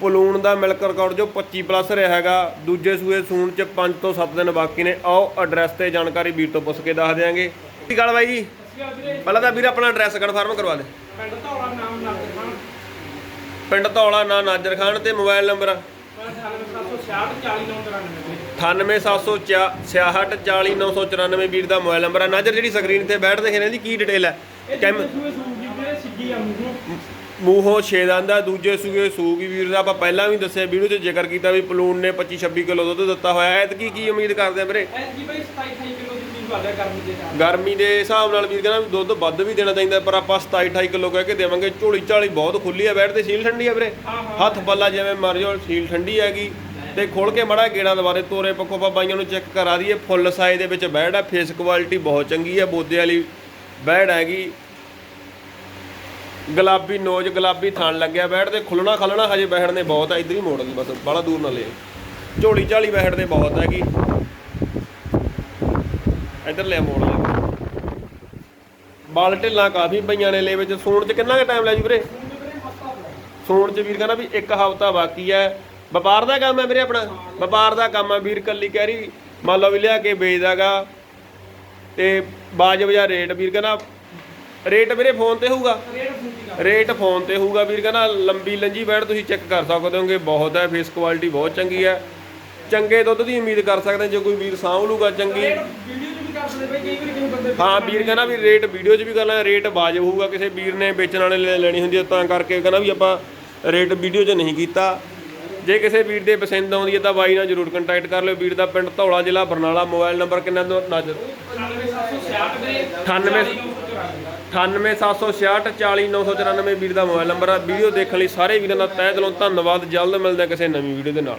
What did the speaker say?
ਪਲੂਣ ਦਾ milk record ਜੋ 25 plus ਰਿਹਾ ਹੈਗਾ। ਦੂਜੇ ਸੂਏ ਸੂਣ ਚ 5 ਤੋਂ 7 ਦਿਨ ਬਾਕੀ ਨੇ। ਆਓ ਐਡਰੈਸ ਤੇ ਜਾਣਕਾਰੀ ਵੀਰ ਤੋਂ ਪੁੱਛ ਕੇ ਦੱਸ ਦਿਆਂਗੇ। ਕੀ ਗੱਲ ਬਾਈ ਜੀ? ਪਹਿਲਾਂ ਤਾਂ ਵੀਰ ਆਪਣਾ ਐਡਰੈਸ ਕਨਫਰਮ ਕਰਵਾ ਦੇ। ਪਿੰਡ ਧੌਲਾ ਨਾਮ ਨਾਦਰ ਖਾਨ। ਪਿੰਡ ਧੌਲਾ ਨਾਂ ਨਾਜਰ ਖਾਨ ਤੇ ਮੋਬਾਈਲ ਨੰਬਰ 98766 ਵੀਰ ਦਾ ਮੋਬਾਈਲ ਨੰਬਰ ਹੈ ਨਾਜਰ ਜਿਹੜੀ ਸਕਰੀਨ ਤੇ ਬੈਠ ਦਿਖ ਰਹੀ ਦੀ ਕੀ ਡਿਟੇਲ ਹੈ? ਸਿੱਗੀ ਆ ਮੂੰਹੋਂ ਮੂੰਹੋਂ ਛੇ ਦੰਦ ਆ ਦੂਜੇ ਸੂਏ ਸੂਗੀ ਵੀਰ ਦਾ ਆਪਾਂ ਪਹਿਲਾਂ ਵੀ ਦੱਸਿਆ ਵੀਡੀਓ 'ਚ ਜ਼ਿਕਰ ਕੀਤਾ ਵੀ ਪਲੂਨ ਨੇ 25 26 ਕਿਲੋ ਦੁੱਧ ਦਿੱਤਾ ਹੋਇਆ। ਹੈ ਐਤਕੀ ਕੀ ਉਮੀਦ ਕਰਦੇ ਆ ਵੀਰੇ? ਐਤਕੀ ਬਈ 27 28 ਕਿਲੋ ਦੀ ਚੀਜ਼ ਵਾਲਿਆ ਗਰਮੀ ਦੇ ਨਾਲ। ਗਰਮੀ ਦੇ ਹਿਸਾਬ ਨਾਲ ਵੀਰ ਕਹਿੰਦਾ ਵੀ ਦੁੱਧ ਵੱਧ ਵੀ ਦੇਣਾ ਚਾਹੀਦਾ ਪਰ ਆਪਾਂ 27 28 ਕਿਲੋ ਕਹਿ ਕੇ ਦੇਵਾਂਗੇ। ਝੋਲੀ ਝਾਲੀ ਬਹੁਤ ਖੁੱਲੀ ਆ ਬੈਠ ਤੇ ਸੀਲ ਠੰਡੀ ਆ ਵੀਰੇ। ਹੱਥ ਪੱਲਾ ਜਿਵੇਂ ਮਰ ਜਾਓ ਸੀਲ ਠੰਡੀ ਹੈਗੀ। ਤੇ ਖੋਲ ਕੇ ਮੜਾ ਗੇੜਾ ਦੁਬਾਰੇ ਤੋਰੇ ਪੱਖੋਂ ਆਪਾਂ ਬਾਈਆਂ ਨੂੰ ਚੈੱਕ ਕਰਾ ਦਈਏ। ਫੁੱਲ ਸਾਈਜ਼ ਦੇ ਵਿੱਚ ਬੈੜ ਆ ਫੇਸ ਕੁਆਲਿਟੀ ਬਹੁਤ ਚੰਗੀ ਆ ਬੋਦੇ ਵਾਲੀ ਬੈੜ ਹੈਗੀ। ਗੁਲਾਬੀ ਨੋਜ ਗੁਲਾਬੀ ਥਣ ਲੱਗਿਆ ਬੈਠ ਤੇ ਖੁੱਲਣਾ ਖਲਣਾ ਹਜੇ ਬੈਠ ਨੇ ਬਹੁਤ ਆ, ਇਧਰ ਹੀ ਮੋੜ ਦੀ ਬਸ ਬੜਾ ਦੂਰ ਨਾ ਲੈ ਝੋਲੀ ਝਾਲੀ ਬੈਠ ਦੇ ਬਹੁਤ ਹੈਗੀ। ਇਧਰ ਲੈ ਮੋੜ ਲੈ ਬਾਲ ਢਿੱਲਾਂ ਕਾਫੀ ਪਈਆਂ ਨੇ ਲੈ ਵਿੱਚ, ਸੂਣ ਚ ਕਿੰਨਾ ਕੁ ਟਾਈਮ ਲੈ ਜੂ ਵੀਰੇ? ਸੂਣ ਚ ਵੀਰ ਕਹਿੰਦਾ ਵੀ ਇੱਕ ਹਫ਼ਤਾ ਬਾਕੀ ਹੈ। ਵਪਾਰ ਦਾ ਕੰਮ ਹੈ ਵੀਰੇ ਆਪਣਾ? ਵਪਾਰ ਦਾ ਕੰਮ ਹੈ, ਵੀਰ ਕੱਲੀ ਕਹਿ ਰਹੀ, ਮੰਨ ਲਓ ਵੀ ਲਿਆ ਕੇ ਵੇਚਦਾਗਾ। ਤੇ ਬਾਜਬ ਜਾਂ ਰੇਟ ਵੀਰ ਕਹਿੰਦਾ ਰੇਟ ਵੀਰੇ ਫੋਨ ਤੇ ਹੋਊਗਾ? ਰੇਟ ਕਰ ਫੋਨ ਤੇ ਹੋਊਗਾ ਵੀਰ ਕਹਿੰਦਾ ਲੰਬੀ ਲੰਜੀ ਬੈੜ ਤੁਸੀਂ ਚੈੱਕ ਕਰ ਸਕਦੇ ਹੋਗੇ ਬਹੁਤ ਹੈ ਫੇਸ ਕੁਆਲਿਟੀ ਬਹੁਤ ਚੰਗੀ ਹੈ। ਚੰਗੇ ਦੁੱਧ ਦੀ ਉਮੀਦ ਕਰ ਸਕਦੇ ਜੇ ਕੋਈ ਵੀਰ ਸਾਂਭ ਲੂਗਾ ਚੰਗੀ। ਕਰ ਹਾਂ ਵੀਰ ਕਹਿੰਦਾ ਵੀ ਰੇਟ ਵੀਡੀਓ 'ਚ ਵੀ ਕਰਨਾ ਰੇਟ ਵਾਜਬ ਹੋਊਗਾ ਕਿਸੇ ਵੀਰ ਨੇ ਵੇਚਣ ਵਾਲੇ ਲੈ ਲੈਣੀ ਹੁੰਦੀ ਹੈ ਤਾਂ ਕਰਕੇ ਕਹਿੰਦਾ ਵੀ ਆਪਾਂ ਰੇਟ ਵੀਡੀਓ 'ਚ ਨਹੀਂ ਕੀਤਾ। ਜੇ ਕਿਸੇ ਵੀਰ ਦੇ ਪਸੰਦ ਆਉਂਦੀ ਹੈ ਤਾਂ ਬਾਈ ਨਾਲ ਜਰੂਰ ਕੰਟੈਕਟ ਕਰ ਲਿਓ ਵੀਰ ਦਾ ਪਿੰਡ ਧੌਲਾ ਜ਼ਿਲ੍ਹਾ ਬਰਨਾਲਾ ਮੋਬਾਈਲ ਨੰਬਰ ਕਿੰਨਾ ਨਜ਼ਰ 9766 ਦੇ 98 98766 40994 ਵੀਰ ਦਾ ਮੋਬਾਈਲ ਨੰਬਰ ਆ। ਵੀਡੀਓ ਦੇਖਣ ਲਈ ਸਾਰੇ ਵੀਰਾਂ ਦਾ ਤਹਿ ਦਿਲੋਂ ਧੰਨਵਾਦ। ਜਲਦ ਮਿਲਦੇ ਹਾਂ ਕਿਸੇ ਨਵੀਂ ਵੀਡੀਓ ਦੇ ਨਾਲ।